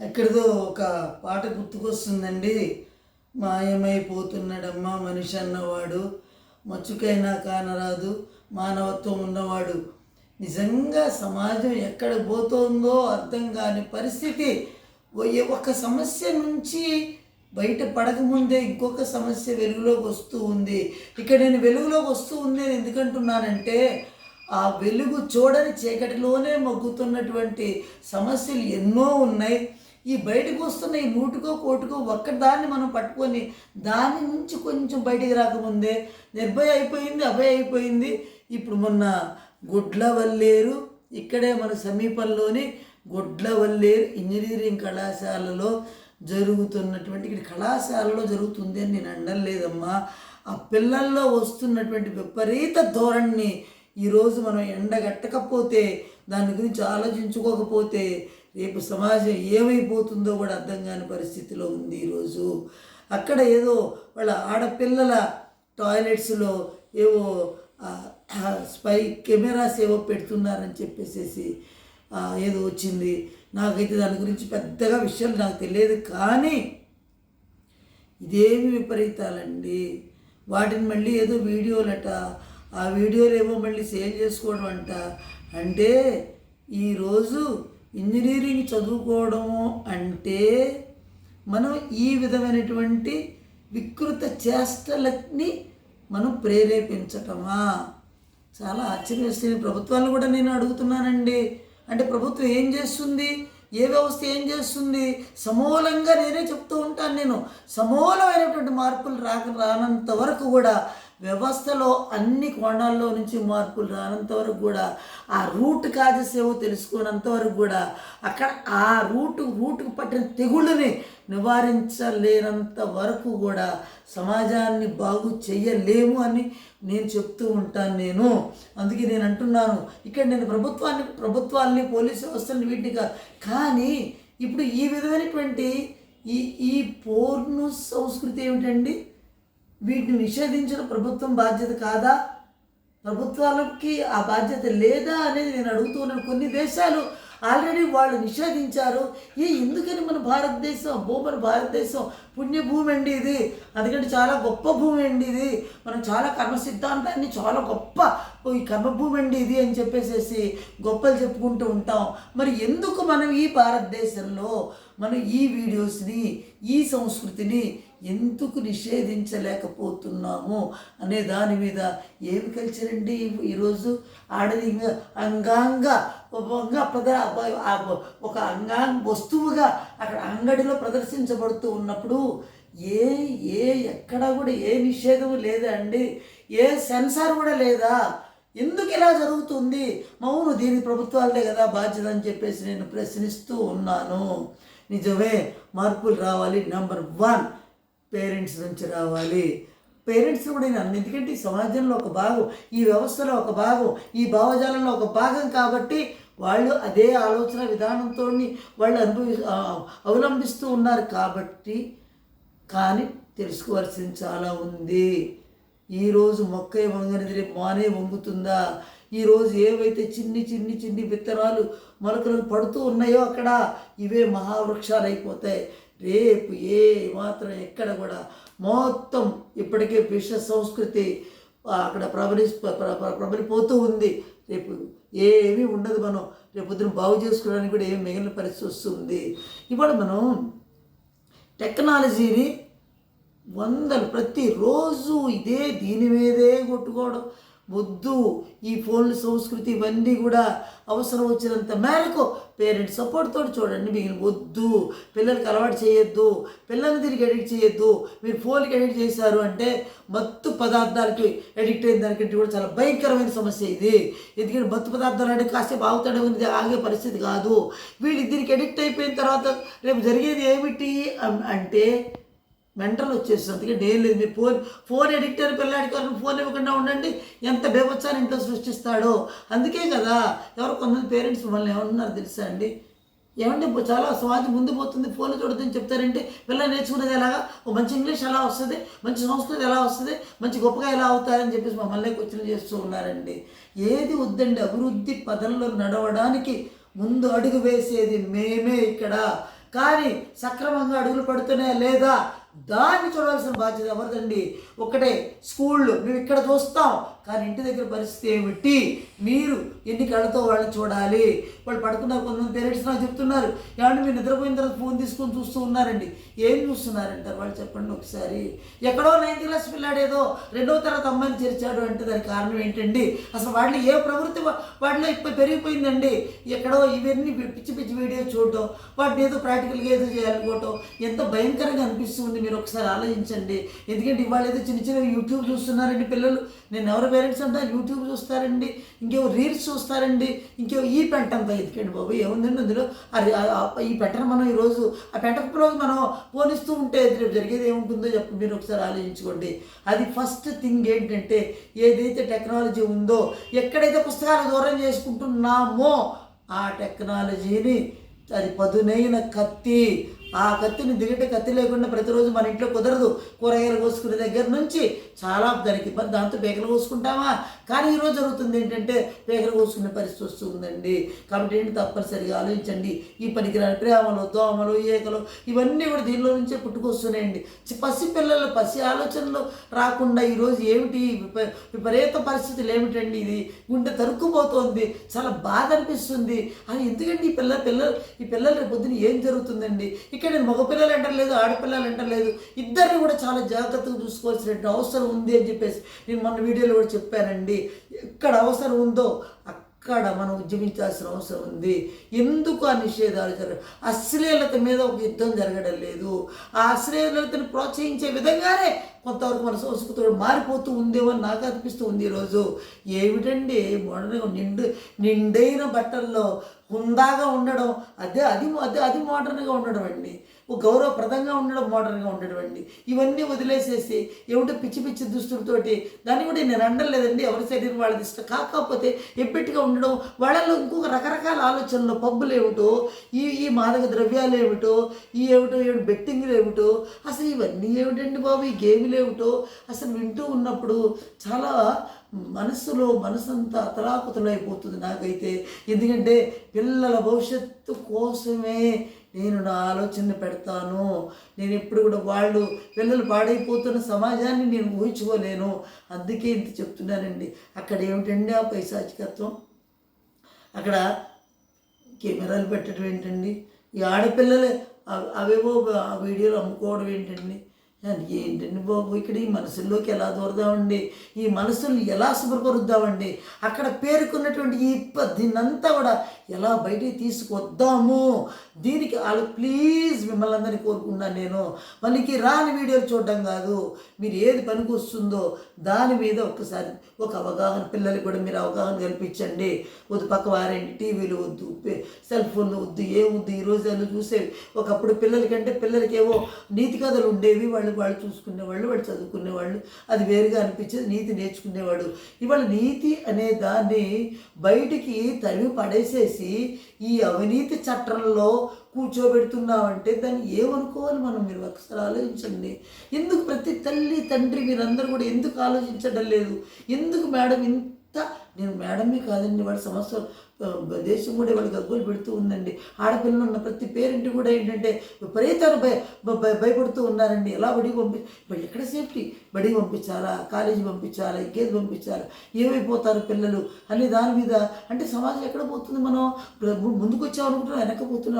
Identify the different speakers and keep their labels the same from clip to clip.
Speaker 1: ఎక్కడిదో ఒక పాట గుర్తుకొస్తుందండి. మాయమైపోతున్నాడమ్మా మనిషి అన్నవాడు. మచ్చుకైనా కానరాదు మానవత్వం ఉన్నవాడు. నిజంగా సమాజం ఎక్కడ పోతుందో అర్థం కాని పరిస్థితి. ఒక సమస్య నుంచి బయట పడకముందే ఇంకొక సమస్య వెలుగులోకి వస్తూ ఉంది. ఇక్కడ నేను వెలుగులోకి వస్తూ ఉంది అని ఎందుకంటున్నానంటే ఆ వెలుగు చూడని చీకటిలోనే మగ్గుతున్నటువంటి సమస్యలు ఎన్నో ఉన్నాయి. ఈ బయటకు వస్తున్న ఈ నూటికో కోటికో ఒక్కదాన్ని మనం పట్టుకొని దాని నుంచి కొంచెం బయటికి రాకముందే నిర్భయ అయిపోయింది అభయ అయిపోయింది. ఇప్పుడు మొన్న గుడ్లవల్లేరు ఇక్కడే మన సమీపంలోని గుడ్లవల్లేరు ఇంజనీరింగ్ కళాశాలలో జరుగుతున్నటువంటి ఇక్కడ కళాశాలలో జరుగుతుంది అని నేను అనడం లేదమ్మా ఆ పిల్లల్లో వస్తున్నటువంటి విపరీత ధోరణిని ఈరోజు మనం ఎండగట్టకపోతే దాని గురించి ఆలోచించుకోకపోతే రేపు సమాజం ఏమైపోతుందో కూడా అర్థం కాని పరిస్థితిలో ఉంది ఈరోజు. అక్కడ ఏదో వాళ్ళ ఆడపిల్లల టాయిలెట్స్లో ఏవో స్పై కెమెరాస్ ఏవో పెడుతున్నారని చెప్పేసేసి ఏదో వచ్చింది. నాకైతే దాని గురించి పెద్దగా విషయాలు నాకు తెలియదు కానీ ఇదేమి విపరీతాలండి. వాటిని మళ్ళీ ఏదో వీడియోలట ఆ వీడియోలు ఏమో మళ్ళీ సేల్ చేసుకోవడం అంట. అంటే ఈరోజు ఇంజనీరింగ్ చదువుకోవడము అంటే మనం ఈ విధమైనటువంటి వికృత చేష్టలని మనం ప్రేరేపించటమా? చాలా ఆశ్చర్యం వేస్తుంది ప్రభుత్వాలను కూడా నేను అడుగుతున్నానండి. అంటే ప్రభుత్వం ఏం చేస్తుంది? ఏ వ్యవస్థ ఏం చేస్తుంది? సమూలంగా నేనే చెప్తూ ఉంటాను నేను. సమూలమైనటువంటి మార్పులు రాక రానంత వరకు కూడా వ్యవస్థలో అన్ని కోణాల్లో నుంచి మార్పులు రానంత వరకు కూడా ఆ రూట్ కాజెస్ సేవ తెలుసుకున్నంత వరకు కూడా అక్కడ ఆ రూట్ రూట్కు పట్టిన తెగుళ్ళని నివారించలేనంత వరకు కూడా సమాజాన్ని బాగు చెయ్యలేము అని నేను చెప్తూ ఉంటాను నేను. అందుకే నేను అంటున్నాను ఇక్కడ నేను ప్రభుత్వాన్ని ప్రభుత్వాల్ని పోలీసు వ్యవస్థని వీటిగా కానీ ఇప్పుడు ఈ విధమైనటువంటి ఈ ఈ పోర్ను సంస్కృతి ఏమిటండి? వీటిని నిషేధించిన ప్రభుత్వం బాధ్యత కాదా? ప్రభుత్వాలకి ఆ బాధ్యత లేదా అనేది నేను అడుగుతున్నాను కొన్ని దేశాలు ఆల్రెడీ వాళ్ళు నిషేధించారు. ఈ ఎందుకని మన భారతదేశం? భూ మన భారతదేశం పుణ్యభూమి అండి ఇది. అందుకంటే చాలా గొప్ప భూమి అండి ఇది. మనం చాలా కర్మ సిద్ధాంతాన్ని చాలా గొప్ప ఓ ఈ కర్మభూమి అండి ఇది అని చెప్పేసేసి గొప్పలు చెప్పుకుంటూ ఉంటాం. మరి ఎందుకు మనం ఈ భారతదేశంలో మనం ఈ వీడియోస్ని ఈ సంస్కృతిని ఎందుకు నిషేధించలేకపోతున్నాము అనే దాని మీద ఏమి కల్చర్ అండి ఈరోజు ఆడది అంగాంగ ఒక ప్రద ఒక అంగాంగ వస్తువుగా అక్కడ అంగడిలో ప్రదర్శించబడుతూ ఉన్నప్పుడు ఏ ఏ ఎక్కడ కూడా ఏ నిషేధం లేదా అండి? ఏ సెన్సార్ కూడా లేదా? ఎందుకు ఇలా జరుగుతుంది? మౌను దీని ప్రభుత్వాలదే కదా బాధ్యత అని చెప్పేసి నేను ప్రశ్నిస్తూ ఉన్నాను. నిజమే మార్పులు రావాలి నెంబర్ వన్ పేరెంట్స్ నుంచి రావాలి. పేరెంట్స్ కూడా నేను అన్న ఎందుకంటే ఈ సమాజంలో ఒక భాగం ఈ వ్యవస్థలో ఒక భాగం ఈ భావజాలంలో ఒక భాగం కాబట్టి వాళ్ళు అదే ఆలోచన విధానంతో వాళ్ళు అనుభవి అవలంబిస్తూ ఉన్నారు కాబట్టి కానీ తెలుసుకోవాల్సింది చాలా ఉంది. ఈరోజు మొక్క వంగనిది రేపు మానే వంగుతుందా? ఈరోజు ఏవైతే చిన్ని చిన్ని చిన్ని విత్తనాలు మొలకలు పడుతూ ఉన్నాయో అక్కడ ఇవే మహావృక్షాలు అయిపోతాయి. రేపు ఏ మాత్రం ఎక్కడ కూడా మొత్తం ఇప్పటికే విశ్వ సంస్కృతి అక్కడ ప్రబలి ప్రబలిపోతూ ఉంది. రేపు ఏమీ ఉండదు మనం. రేపు పొద్దున బాగు చేసుకోవడానికి కూడా ఏమి మిగిలిన పరిస్థితి వస్తుంది. ఇవాళ మనం టెక్నాలజీని వందలు ప్రతిరోజు ఇదే దీని మీదే కొట్టుకోవడం. వద్దు. ఈ ఫోన్ల సంస్కృతి ఇవన్నీ కూడా అవసరం వచ్చినంత మేరకు పేరెంట్స్ సపోర్ట్ తోటి చూడండి. మీకు వద్దు. పిల్లలకి అలవాటు చేయొద్దు. పిల్లల్ని దీనికి ఎడిక్ట్ చేయొద్దు. మీరు ఫోన్కి ఎడిక్ట్ చేశారు అంటే మత్తు పదార్థాలకి ఎడిక్ట్ అయిన దానికంటే కూడా చాలా భయంకరమైన సమస్య ఇది. ఎందుకంటే మత్తు పదార్థాలు అంటే కాసేపు ఆగుతాడు ఉంది. ఆగే పరిస్థితి కాదు. వీళ్ళు దీనికి ఎడిక్ట్ అయిపోయిన తర్వాత రేపు జరిగేది ఏమిటి అంటే మెంటల్ వచ్చేసి అందుకే నేను లేదు మీరు ఫోన్ ఫోన్ ఎడిక్ట్ అయిన పిల్లాడికి ఫోన్ ఇవ్వకుండా ఉండండి. ఎంత బేభత్సాన్ని ఇంట్లో సృష్టిస్తాడో. అందుకే కదా ఎవరు కొంతమంది పేరెంట్స్ మమ్మల్ని ఏమన్నారు తెలుసా అండి? ఏమంటే చాలా సమాజం ముందు పోతుంది. ఫోన్లు చూడదని చెప్తారంటే పిల్లలు నేర్చుకునేది ఎలాగా? ఓ మంచి ఇంగ్లీష్ ఎలా వస్తుంది? మంచి సంస్కృతి ఎలా వస్తుంది? మంచి గొప్పగా ఎలా అవుతారని చెప్పేసి మమ్మల్ని క్వశ్చన్ చేస్తూ ఉన్నారండి. ఏది వద్దండి అభివృద్ధి పదంలో నడవడానికి ముందు అడుగు వేసేది మేమే ఇక్కడ. కానీ సక్రమంగా అడుగులు పడుతున్నాయా లేదా? దాన్ని చూడాల్సిన బాధ్యత ఎవరిదండి? ఒకటే స్కూళ్ళు. మేము ఇక్కడ చూస్తాం. కానీ ఇంటి దగ్గర పరిస్థితి ఏమిటి? మీరు ఎన్ని కళ్ళతో వాళ్ళని చూడాలి? వాళ్ళు పడుకున్నారు కొంతమంది పేరెంట్స్ నాకు చెప్తున్నారు. ఏమంటే మీరు నిద్రపోయిన తర్వాత ఫోన్ తీసుకొని చూస్తూ ఉన్నారండి. ఏం చూస్తున్నారంటారు? వాళ్ళు చెప్పండి ఒకసారి. ఎక్కడో నైన్త్ క్లాస్ పిల్లాడేదో రెండవ తరగతి అమ్మాయిని చేర్చాడు అంటే దానికి కారణం ఏంటండి? అసలు వాళ్ళు ఏ ప్రవృత్తి వాటిలో ఇప్పుడు పెరిగిపోయిందండి. ఎక్కడో ఇవన్నీ పిచ్చి పిచ్చి వీడియో చూడటం వాటిని ఏదో ప్రాక్టికల్గా ఏదో చేయాలనుకోవటం ఎంత భయంకరంగా అనిపిస్తుంది మీరు ఒకసారి ఆలోచించండి. ఎందుకంటే ఇవాళ ఏదో చిన్న చిన్న యూట్యూబ్ చూస్తున్నారండి పిల్లలు. నేను ఎవరు పేరెంట్స్ అంతా యూట్యూబ్ చూస్తారండి ఇంకేవో రీల్స్ చూస్తారండి ఇంకేవో ఈ పెంట అంతా ఎందుకండి బాబు. ఏముందండి అందులో? అది ఈ పెట్టను మనం ఈరోజు ఆ పెట్టకు రోజు మనం పోలిస్తూ ఉంటే రేపు జరిగేది ఏముంటుందో చెప్పి మీరు ఒకసారి ఆలోచించుకోండి. అది ఫస్ట్ థింగ్ ఏంటంటే ఏదైతే టెక్నాలజీ ఉందో ఎక్కడైతే పుస్తకాలు దూరం చేసుకుంటున్నామో ఆ టెక్నాలజీని అది పదునైన కత్తి ఆ కత్తిని దిగటే కత్తి లేకుండా ప్రతిరోజు మన ఇంట్లో కుదరదు. కూరగాయలు కోసుకునే దగ్గర నుంచి చాలా దానికి ఇబ్బంది దాంతో పేకలు కోసుకుంటామా? కానీ ఈరోజు జరుగుతుంది ఏంటంటే పేకలు కోసుకునే పరిస్థితి వస్తుందండి. కాబట్టి ఏంటి తప్పనిసరిగా ఆలోచించండి. ఈ పనికిరాని ప్రేమలు దోమలు ఏకలు ఇవన్నీ కూడా దీనిలో నుంచే పుట్టుకొస్తున్నాయండి. పసి పిల్లల పసి ఆలోచనలు రాకుండా ఈరోజు ఏమిటి? విప- విపరీత పరిస్థితులు ఏమిటండి ఇది? గుండె తరుక్కుపోతోంది. చాలా బాధ అనిపిస్తుంది. అని ఎందుకండి ఈ పిల్ల పిల్లలు ఈ పిల్లల పొద్దున ఏం జరుగుతుందండి? ఇక్కడ నేను మగపిల్లలు అంటలేదు ఆడపిల్లలు అంటలేదు ఇద్దరిని కూడా చాలా జాగ్రత్తగా చూసుకోవాల్సిన అవసరం ఉంది అని చెప్పేసి నేను మొన్న వీడియోలో కూడా చెప్పానండి. ఎక్కడ అవసరం ఉందో ఎక్కడ మనం ఉద్యమించాల్సిన అవసరం ఉంది? ఎందుకు ఆ నిషేధాలు జరగ? అశ్లీలత మీద ఒక యుద్ధం జరగడం లేదు. ఆ అశ్లీలతను ప్రోత్సహించే విధంగానే కొంతవరకు మన సంస్కృతి మారిపోతూ ఉందేమో అని నాకు అనిపిస్తూ ఉంది ఈరోజు. ఏమిటండి? మోడర్న్ నిండు నిండైన బట్టల్లో హుందాగా ఉండడం అదే అది అదే అది మోడర్న్గా ఉండడం అండి. ఒక గౌరవప్రదంగా ఉండడం మోడర్న్గా ఉండడం అండి. ఇవన్నీ వదిలేసేసి ఏమిటో పిచ్చి పిచ్చి దుస్తులతోటి దాన్ని కూడా నేను అండలేదండి ఎవరి శరీరం వాళ్ళది ఇష్టం. కాకపోతే ఎబ్బెట్టుగా ఉండడం వాళ్ళలో ఇంకొక రకరకాల ఆలోచనలు పబ్బులు ఏమిటో ఈ ఈ మాదక ద్రవ్యాలు ఏమిటో ఈ ఏమిటో ఏమిటి బెట్టింగ్లు ఏమిటో అసలు ఇవన్నీ ఏమిటండి బాబు? ఈ గేమ్లు ఏమిటో? అసలు వింటూ ఉన్నప్పుడు చాలా మనసులో మనసంతా అతలాకుతలైపోతుంది నాకైతే. ఎందుకంటే పిల్లల భవిష్యత్తు కోసమే నేను నా ఆలోచన పెడతాను. నేను ఎప్పుడు కూడా వాళ్ళు పిల్లలు పాడైపోతున్న సమాజాన్ని నేను ఊహించుకోలేను. అందుకే ఇంత చెప్తున్నానండి. అక్కడ ఏమిటండి ఆ పైశాచికత్వం? అక్కడ కెమెరాలు పెట్టడం ఏంటండి? ఈ ఆడపిల్లలే అవేవో ఆ వీడియోలు అమ్ముకోవడం ఏంటండి? ఏంటండి బాబు? ఇక్కడ ఈ మనసుల్లోకి ఎలా దూరదామండి? ఈ మనసుల్ని ఎలా శుభ్రపరుద్దామండి? అక్కడ పేరుకున్నటువంటి ఈ దీన్నంతా కూడా ఎలా బయటికి తీసుకొద్దాము? దీనికి వాళ్ళు ప్లీజ్ మిమ్మల్ని అందరినీ కోరుకున్నాను నేను. మనకి రాని వీడియోలు చూడడం కాదు. మీరు ఏది పనికి వస్తుందో దాని మీద ఒక్కసారి ఒక అవగాహన పిల్లలకి కూడా మీరు అవగాహన కల్పించండి. వద్దు పక్క వారేంటి టీవీలు వద్దు సెల్ ఫోన్లు వద్దు ఏ వద్దు ఈ చూసేవి. ఒకప్పుడు పిల్లలకంటే పిల్లలకేవో నీతి కథలు ఉండేవి వాళ్ళు వాళ్ళు చూసుకునేవాళ్ళు వాళ్ళు చదువుకునేవాళ్ళు అది వేరుగా అనిపించేది నీతి నేర్చుకునేవాడు. ఇవాళ నీతి అనే దాన్ని బయటికి తరిమి పడేసేసి ఈ అవినీతి చట్టంలో కూర్చోబెడుతున్నామంటే దాన్ని ఏమనుకోవాలి మనం? మీరు ఒకసారి ఆలోచించండి. ఎందుకు ప్రతి తల్లి తండ్రి మీరందరూ కూడా ఎందుకు ఆలోచించడం లేదు? ఎందుకు మేడం ఇంత నేను మేడమే కాదండి వాళ్ళ సమస్యలు దేశం కూడా వాళ్ళు గగ్గోలు పెడుతూ ఉందండి. ఆడపిల్లలు ఉన్న ప్రతి పేరెంట్ కూడా ఏంటంటే విపరీతాలు భయ భ- భయపడుతూ ఉన్నారండి. ఎలా బడికి పంపి ఎక్కడ సేఫ్టీ? బడికి పంపించాలా? కాలేజీ పంపించాలా? ఇంకేది పంపించాలా? ఏమైపోతారు పిల్లలు? అనే దాని మీద అంటే సమాజం ఎక్కడ పోతుంది మనం? ము- ముందుకు వచ్చాం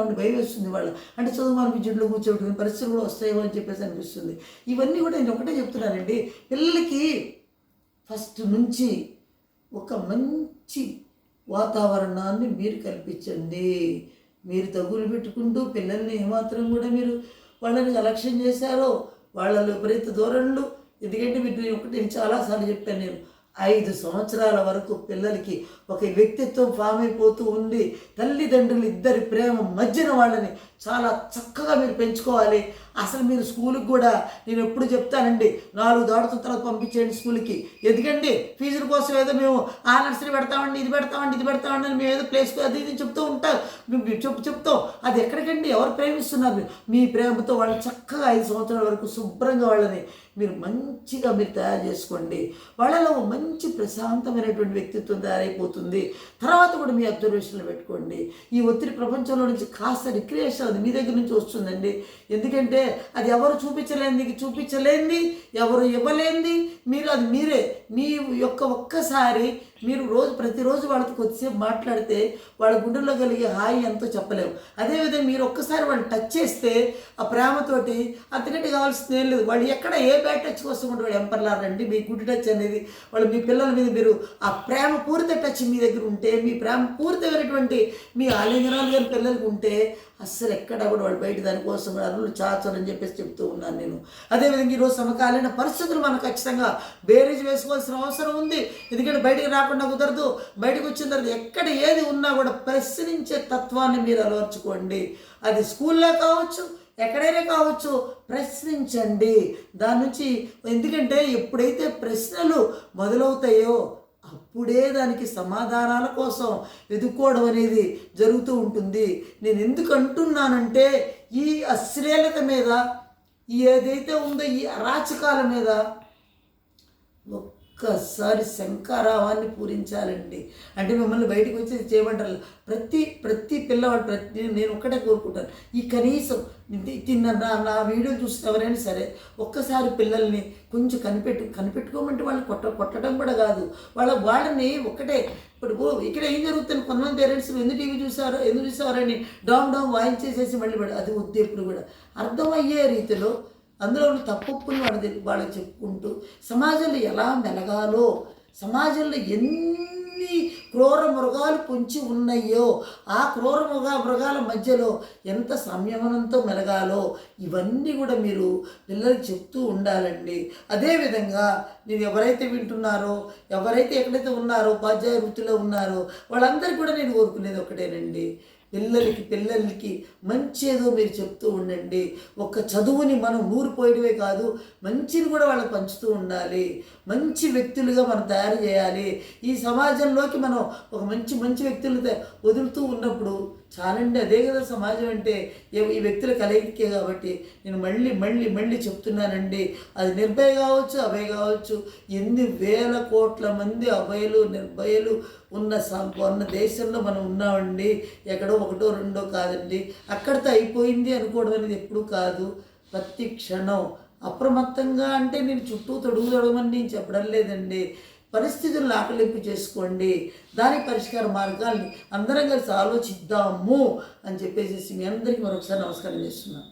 Speaker 1: అని భయం వేస్తుంది వాళ్ళు. అంటే చదువు అనిపించట్లు కూర్చోబెట్టుకుని పరిస్థితులు కూడా వస్తాయేమో అని చెప్పేసి అనిపిస్తుంది. ఇవన్నీ కూడా నేను ఒకటే చెప్తున్నానండి. పిల్లలకి ఫస్ట్ నుంచి ఒక మంచి వాతావరణాన్ని మీరు కల్పించండి. మీరు తగులు పెట్టుకుంటూ పిల్లల్ని ఏమాత్రం కూడా మీరు వాళ్ళని అలక్ష్యం చేశారో వాళ్ళ విపరీత ధోరణులు. ఎందుకంటే మీరు నేను ఒకటి నేను చాలాసార్లు చెప్పాను నేను ఐదు సంవత్సరాల వరకు పిల్లలకి ఒక వ్యక్తిత్వం ఫామ్ అయిపోతూ ఉంది తల్లిదండ్రులు ఇద్దరి ప్రేమ మధ్యన వాళ్ళని చాలా చక్కగా మీరు పెంచుకోవాలి. అసలు మీరు స్కూల్కి కూడా నేను ఎప్పుడు చెప్తానండి నాలుగు దాటుతున్న తర్వాత పంపించేయండి స్కూల్కి. ఎందుకండి? ఫీజుల కోసం ఏదో మేము ఆ నర్సరీ పెడతామండి ఇది పెడతామండి ఇది పెడతామండి మేము ఏదో ప్లేస్ అది ఇది చెప్తూ ఉంటాం. మేము చెప్పు చెప్తాం. అది ఎక్కడికండి? ఎవరు ప్రేమిస్తున్నారు మీ ప్రేమతో వాళ్ళు చక్కగా ఐదు సంవత్సరాల వరకు శుభ్రంగా వాళ్ళని మీరు మంచిగా మీరు తయారు చేసుకోండి. వాళ్ళలో మంచి ప్రశాంతమైనటువంటి వ్యక్తిత్వం తయారైపోతుంది. తర్వాత కూడా మీ అబ్జర్వేషన్లో పెట్టుకోండి. ఈ ఒత్తిడి ప్రపంచంలో నుంచి కాస్త రిక్రియేషన్ అది మీ దగ్గర నుంచి వస్తుందండి. ఎందుకంటే అది ఎవరు చూపించలేనిది చూపించలేనిది ఎవరు ఇవ్వలేనిది మీరు అది మీరే. మీ యొక్క ఒక్కసారి మీరు రోజు ప్రతిరోజు వాళ్ళతో కొద్దిసేపు మాట్లాడితే వాళ్ళ గుండెల్లో కలిగే హాయి ఎంతో చెప్పలేము అదేవిధంగా మీరు ఒక్కసారి వాళ్ళు టచ్ చేస్తే ఆ ప్రేమతోటి అంతకంటే కావాల్సింది ఏం లేదు. వాళ్ళు ఎక్కడ ఏ బ్యాడ్ టచ్ కోసం ఉంటాడు ఎంపర్లారండి మీ గుడ్ టచ్ అనేది వాళ్ళు మీ పిల్లల మీద మీరు ఆ ప్రేమ పూరిత టచ్ మీ దగ్గర ఉంటే మీ ప్రేమ పూరితమైనటువంటి మీ ఆలింగనాలు గారి పిల్లలకు ఉంటే అస్సలు ఎక్కడ కూడా వాళ్ళు బయట దానికోసం అరులు అరువులు చాచరని చెప్పేసి చెప్తూ ఉన్నాను నేను. అదేవిధంగా ఈరోజు సమకాలీన పరిస్థితులు మనం ఖచ్చితంగా బేరీజ్ చేసుకోవాల్సిన అవసరం ఉంది. ఎందుకంటే బయటికి రాకుండా కుదరదు. బయటకు వచ్చిన తర్వాత ఎక్కడ ఏది ఉన్నా కూడా ప్రశ్నించే తత్వాన్ని మీరు అలవర్చుకోండి. అది స్కూల్లో కావచ్చు ఎక్కడైనా కావచ్చు ప్రశ్నించండి. దాని నుంచి ఎందుకంటే ఎప్పుడైతే ప్రశ్నలు మొదలవుతాయో అప్పుడే దానికి సమాధానాల కోసం వెతుక్కోవడం అనేది జరుగుతూ ఉంటుంది. నేను ఎందుకు అంటున్నానంటే ఈ అశ్లీలత మీద ఏదైతే ఉందో ఈ అరాచకాల మీద ఒక్కసారి శంకారావాన్ని పూరించాలండి. అంటే మిమ్మల్ని బయటకు వచ్చి చేయమంటారు. ప్రతి ప్రతి పిల్లవాడు ప్రతి నేను ఒక్కటే కోరుకుంటాను. ఈ కనీసం తిన్న నా నా వీడియో చూసిన ఎవరైనా సరే ఒక్కసారి పిల్లల్ని కొంచెం కనిపెట్టు కనిపెట్టుకోమంటే వాళ్ళని కొట్ట కొట్టడం కూడా కాదు. వాళ్ళ వాళ్ళని ఒక్కటే ఇప్పుడు ఓ ఇక్కడ ఏం జరుగుతుంది? కొంతమంది పేరెంట్స్ ఎందుకు టీవీ చూసారో ఎందుకు చూసారని డామ్ డామ్ వాయించేసేసి మళ్ళీ అది వద్దు ఎప్పుడు కూడా. అర్థమయ్యే రీతిలో అందులో ఉన్న తప్పొప్పులు వాళ్ళ వాళ్ళకి చెప్పుకుంటూ సమాజంలో ఎలా మెలగాలో సమాజంలో ఎన్ని క్రూర మృగాలు పొంచి ఉన్నాయో ఆ క్రూర మృగ మృగాల మధ్యలో ఎంత సంయమనంతో మెలగాలో ఇవన్నీ కూడా మీరు పిల్లలకి చెప్తూ ఉండాలండి. అదేవిధంగా మీరు ఎవరైతే వింటున్నారో ఎవరైతే ఎక్కడైతే ఉన్నారో ఉపాధ్యాయ వృత్తిలో ఉన్నారో వాళ్ళందరికీ కూడా నేను కోరుకునేది ఒకటేనండి. పిల్లలకి పిల్లలకి మంచి ఏదో మీరు చెప్తూ ఉండండి. ఒక చదువుని మనం ఊరిపోయడమే కాదు మంచిని కూడా వాళ్ళకి పంచుతూ ఉండాలి. మంచి వ్యక్తులుగా మనం తయారు చేయాలి. ఈ సమాజంలోకి మనం ఒక మంచి మంచి వ్యక్తులు వదులుతూ ఉన్నప్పుడు చాలండి అదే కదా సమాజం అంటే. ఈ వ్యక్తుల కలయికే కాబట్టి నేను మళ్ళీ మళ్ళీ మళ్ళీ చెప్తున్నానండి. అది నిర్భయ కావచ్చు అభయ కావచ్చు. ఎన్ని వేల కోట్ల మంది అభయలు నిర్భయలు ఉన్న ఉన్న దేశంలో మనం ఉన్నామండి. ఎక్కడో ఒకటో రెండో కాదండి. అక్కడితో అయిపోయింది అనుకోవడం అనేది ఎప్పుడు కాదు. ప్రతి క్షణం. అప్రమత్తంగా అంటే నేను చుట్టూ తొడుగు తొడగమని నేను చెప్పడం లేదండి. పరిస్థితులను ఆకలింపు చేసుకోండి. దాని పరిష్కార మార్గాల్ని అందరం కలిసి ఆలోచిద్దాము అని చెప్పేసి మీ అందరికీ మరొకసారి నమస్కారం చేస్తున్నాను.